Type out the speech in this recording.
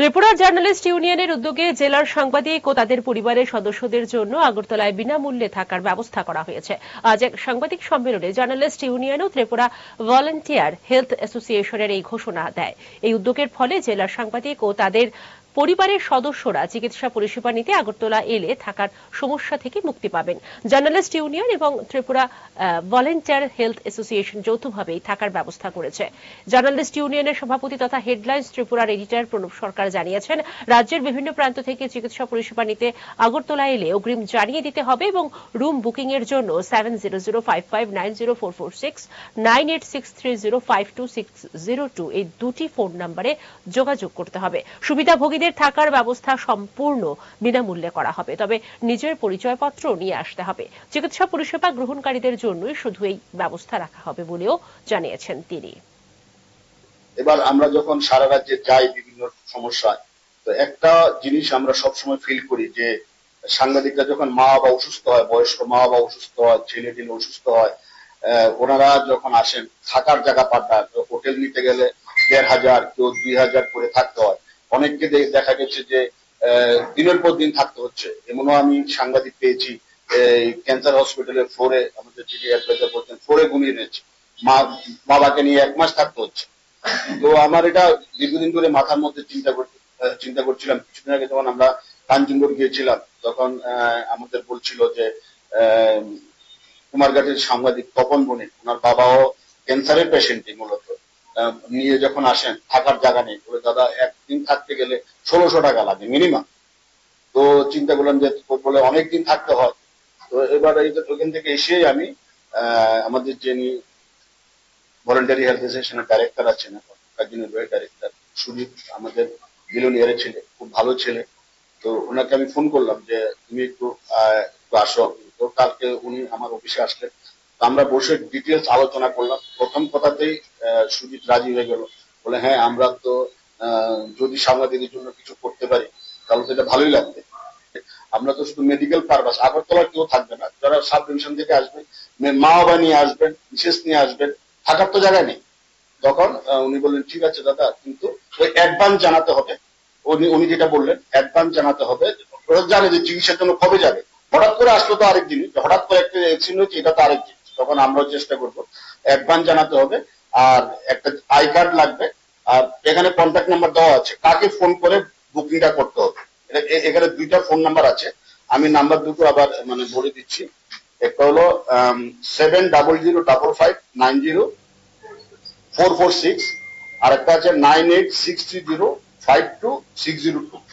Tripura journalist ইউনিয়নের উদ্যোগে জেলার সাংবাদিক ও তাদের পরিবারের সদস্যদের জন্য আগরতলায় বিনামূল্যে থাকার ব্যবস্থা করা হয়েছে। আজ এক সাংবাদিক সম্মেলনে জার্নালিস্ট ইউনিয়ন ও ত্রিপুরা ভলেন্টিয়ার হেলথ অ্যাসোসিয়েশনের এই ঘোষণা দেয়। এই উদ্যোগের ফলে জেলার সাংবাদিক ও তাদের পরিবারের সদস্যরা চিকিৎসা পরিষেবা নিতে আগরতলা এলে থাকার সমস্যা থেকে মুক্তি পাবেন। জার্নালিস্ট ইউনিয়ন এবং ত্রিপুরা ভলেন্টিয়ার হেলথ অ্যাসোসিয়েশন যৌথভাবে থাকার ব্যবস্থা করেছে। জার্নালিস্ট ইউনিয়নের সভাপতি তথা হেডলাইন্স ত্রিপুরার এডিটর প্রণব সরকার জানিয়েছেন, রাজ্যের বিভিন্ন প্রান্ত থেকে চিকিৎসা পরিষেবা নিতে আগরতলা এলে অগ্রিম জানিয়ে দিতে হবে এবং রুম বুকিং এর জন্য seven zero zero five five nine zero four four six nine eight six three zero five two six zero two এই দুটি ফোন নম্বরে যোগাযোগ করতে হবে। সুবিধাভোগীদের থাকার ব্যবস্থা সম্পূর্ণ বিনামূল্যে করা হবে। তবে নিজের পরিচয়পত্র নিয়ে আসতে হবে। চিকিৎসা পরিষেবা গ্রহণকারীদের জন্যই শুধু এই ব্যবস্থা রাখা হবে বলেও জানিয়েছেন তিনি। এবার আমরা যখন সারা রাজ্যে যাই বিভিন্ন সমস্যায়, তো একটা জিনিস আমরা সবসময় ফিল করি যে সাংবাদিকরা যখন মা বাবা অসুস্থ হয়, বয়স্ক মা বাবা অসুস্থ হয়, ছেলে টেলে অসুস্থ হয় ওনারা যখন আসেন, থাকার জায়গা পাঠান হোটেল নিতে গেলে দেড় হাজার, কেউ দুই হাজার করে থাকতে হয়। অনেককে দেখা গেছে যে দিনের পর দিন থাকতে হচ্ছে। এমনও আমি সাংবাদিক পেয়েছি ক্যান্সার হসপিটালের ফ্লোরে, আমাদের যিনি অ্যাডভাইজার বলছেন, ফ্লোরে ঘুমিয়ে রয়েছে মা, বাবাকে নিয়ে এক মাস থাকতে হচ্ছে। তো আমার এটা দীর্ঘদিন ধরে মাথার মধ্যে চিন্তা চিন্তা করছিলাম। কিছুদিন আগে যখন আমরা কাঞ্চনগড় গিয়েছিলাম, তখন আমাদের বলছিল যে কুমারঘাটের সাংবাদিক তপন বণিক, ওনার বাবাও ক্যান্সারের পেশেন্টই মূলত। নিয়ে যখন আসেন, থাকার জায়গা নেই। বলে, দাদা একদিন থাকতে গেলে ষোলোশো টাকা লাগে মিনিমাম তো চিন্তা করলাম যে বলে অনেকদিন থাকতে হয়। তো এবার ওখান থেকে এসে আমি আমাদের যিনি ভলেন্টারি হেলথ অ্যাসোসিয়েশনের ডাইরেক্টর আছেন এখন ডাইরেক্টর সুজিত আমাদের বিলোনিয়ারের ছেলে, খুব ভালো ছেলে। তো ওনাকে আমি ফোন করলাম যে, তুমি একটু একটু আসো। তো কালকে উনি আমার অফিসে আসলেন। আমরা বসে ডিটেলস আলোচনা করলাম। প্রথম কথাতেই সুজিত রাজি হয়ে গেল। বলে হ্যাঁ আমরা তো যদি সাংবাদিকের জন্য কিছু করতে পারি, তাহলে তো এটা ভালোই লাগবে। আমরা তো শুধু মেডিকেল পারপাস আগরতলা কেউ থাকবে না। যারা সাব ডিভিশন থেকে আসবেন মা বাবা নিয়ে আসবেন, বিশেষ নিয়ে আসবেন, থাকার তো জায়গা নেই। তখন উনি বললেন, ঠিক আছে দাদা, কিন্তু ওই অ্যাডভান্স জানাতে হবে। উনি উনি যেটা বললেন অ্যাডভান্স জানাতে হবে ওরা জানে যে চিকিৎসার জন্য কবে যাবে। হঠাৎ করে আসলো তো আরেক জিনিস, হঠাৎ করে একটা অ্যাক্সিডেন্ট হচ্ছে, এটা তো আরেক জিনিস। তখন আমরাও চেষ্টা করব অ্যাডভান্স জানাতে হবে, আর একটা আই কার্ড লাগবে আর এখানে কন্ট্যাক্ট নাম্বার দেওয়া আছে। কাকে ফোন করে বুকিংটা করতে হবে? এখানে দুইটা ফোন নাম্বার আছে। আমি নাম্বার দুটো আবার মানে বলে দিচ্ছি। একটা হলো seven double zero double five nine zero four four six আর একটা আছে nine eight six three zero five two six zero two